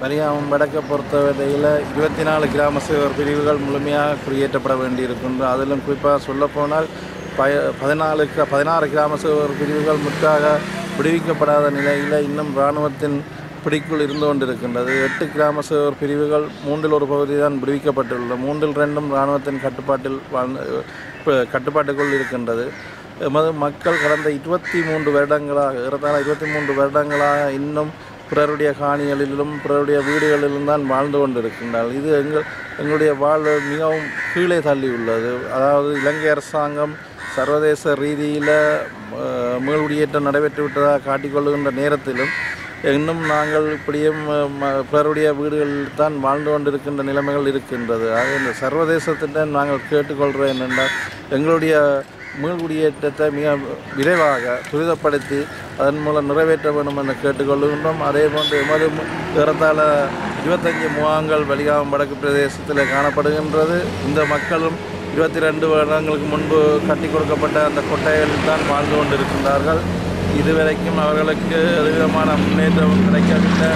வலிகாமம் வடக்கை பொறுத்தவரையில் இருபத்தி நாலு கிராம சேவர் பிரிவுகள் முழுமையாக குடியேற்றப்பட வேண்டியிருக்கின்றன அதிலும் குறிப்பாக சொல்லப்போனால் பய பதினாலு பதினாறு கிராம சேவர் பிரிவுகள் முற்றாக விடுவிக்கப்படாத நிலையில் இன்னும் இராணுவத்தின் பிடிக்குள் இருந்து கொண்டிருக்கின்றது. எட்டு கிராம சேவர் பிரிவுகள் மூன்றில் ஒரு பகுதி தான் விடுவிக்கப்பட்டுள்ளது. மூன்றில் ரெண்டும் இராணுவத்தின் கட்டுப்பாட்டில் வாழ்ந்து கட்டுப்பாட்டுக்குள் இருக்கின்றது. எமது மக்கள் கடந்த இருபத்தி மூன்று வருடங்களாக ஏறத்தாழ இருபத்தி மூன்று வருடங்களாக இன்னும் பிறருடைய காணிகளிலும் பிறருடைய வீடுகளிலும் தான் வாழ்ந்து கொண்டிருக்கின்றார்கள். இது எங்கள் எங்களுடைய வாழ்வு மிகவும் கீழே தள்ளி உள்ளது அதாவது இலங்கை அரசாங்கம் சர்வதேச ரீதியில் மீள்குடியேற்றம் நடைபெற்று விட்டதாக காட்டிக்கொள்ளுகின்ற நேரத்திலும் இன்னும் நாங்கள் இப்படியும் ம- பிறருடைய வீடுகளில் தான் வாழ்ந்து கொண்டிருக்கின்ற நிலைமைகள் இருக்கின்றது. ஆக இந்த சர்வதேசத்திட்ட நாங்கள் கேட்டுக்கொள்கிறோம் என்னென்றால் எங்களுடைய மீள்குடியேற்றத்தை மிக விரைவாக துரிதப்படுத்தி அதன் மூலம் நிறைவேற்ற வேண்டும் என்று கேட்டுக்கொள்கின்றோம். அதே போன்று எமது மு- ஏறத்தாழ இருபத்தஞ்சு முகாங்கள் வலிகாமம் வடக்கு பிரதேசத்தில் காணப்படுகின்றது. இந்த மக்களும் இருபத்தி ரெண்டு வருடங்களுக்கு முன்பு கட்டி கொடுக்கப்பட்ட அந்த கொட்டைகளில் தான் வாழ்ந்து கொண்டிருக்கின்றார்கள். இதுவரைக்கும் அவர்களுக்கு எதுவிதமான முன்னேற்றம் கிடைக்கவில்லை.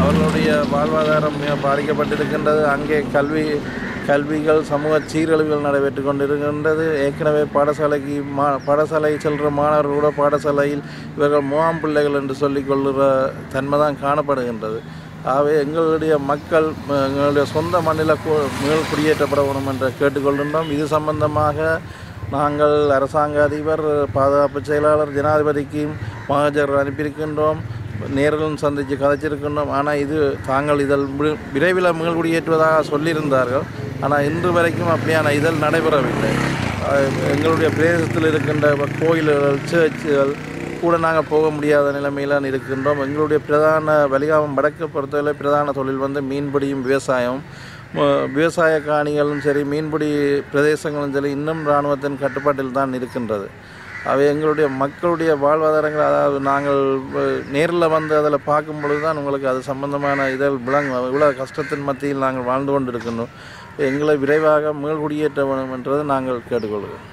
அவர்களுடைய வாழ்வாதாரம் மிக பாதிக்கப்பட்டிருக்கின்றது. அங்கே கல்வி கல்விகள் சமூக சீரழிவுகள் நடைபெற்று கொண்டிருக்கின்றது. ஏற்கனவே பாடசாலைக்கு மா பாடசாலை செல்கிற மாணவர்கள் கூட பாடசாலையில் இவர்கள் முகாம் பிள்ளைகள் என்று சொல்லிக் கொள்கிற தன்மை தான் காணப்படுகின்றது. ஆகவே எங்களுடைய மக்கள் எங்களுடைய சொந்த மண்ணில் கு- மீள் குடியேற்றப்பட வேண்டும் என்று கேட்டுக்கொள்கின்றோம். இது சம்பந்தமாக நாங்கள் அரசாங்க அதிபர் பாதுகாப்பு செயலாளர் ஜனாதிபதிக்கும் மகஜர் அனுப்பியிருக்கின்றோம். நேரிலும் சந்தித்து கதைச்சிருக்கின்றோம். ஆனால் இது தாங்கள் இதழ் விரைவில் மீள் குடியேற்றுவதாக சொல்லியிருந்தார்கள். ஆனால் இன்று வரைக்கும் அப்படியான இதழ் நடைபெறவில்லை. எங்களுடைய பிரதேசத்தில் இருக்கின்ற கோயில்கள் சேர்ச்சுகள் கூட நாங்கள் போக முடியாத நிலைமையிலான் இருக்கின்றோம். எங்களுடைய பிரதான வலிகாமம் வடக்கு பொறுத்தவரை பிரதான தொழில் வந்து மீன்பிடியும் விவசாயம். விவசாய காணிகளும் சரி மீன்பிடி பிரதேசங்களும் சரி இன்னும் இராணுவத்தின் கட்டுப்பாட்டில் தான் இருக்கின்றது. அவை எங்களுடைய மக்களுடைய வாழ்வாதாரங்கள் அதாவது நாங்கள் நேரில் வந்து அதில் பார்க்கும் பொழுது தான் உங்களுக்கு அது சம்பந்தமான இதழ் விளங்க இவ்வளோ கஷ்டத்தின் மத்தியில் நாங்கள் வாழ்ந்து கொண்டு இருக்கணும் எங்களை விரைவாக மீள்குடியேற்ற வேணும் என்றது நாங்கள் கேட்டுக்கொள்கிறோம்.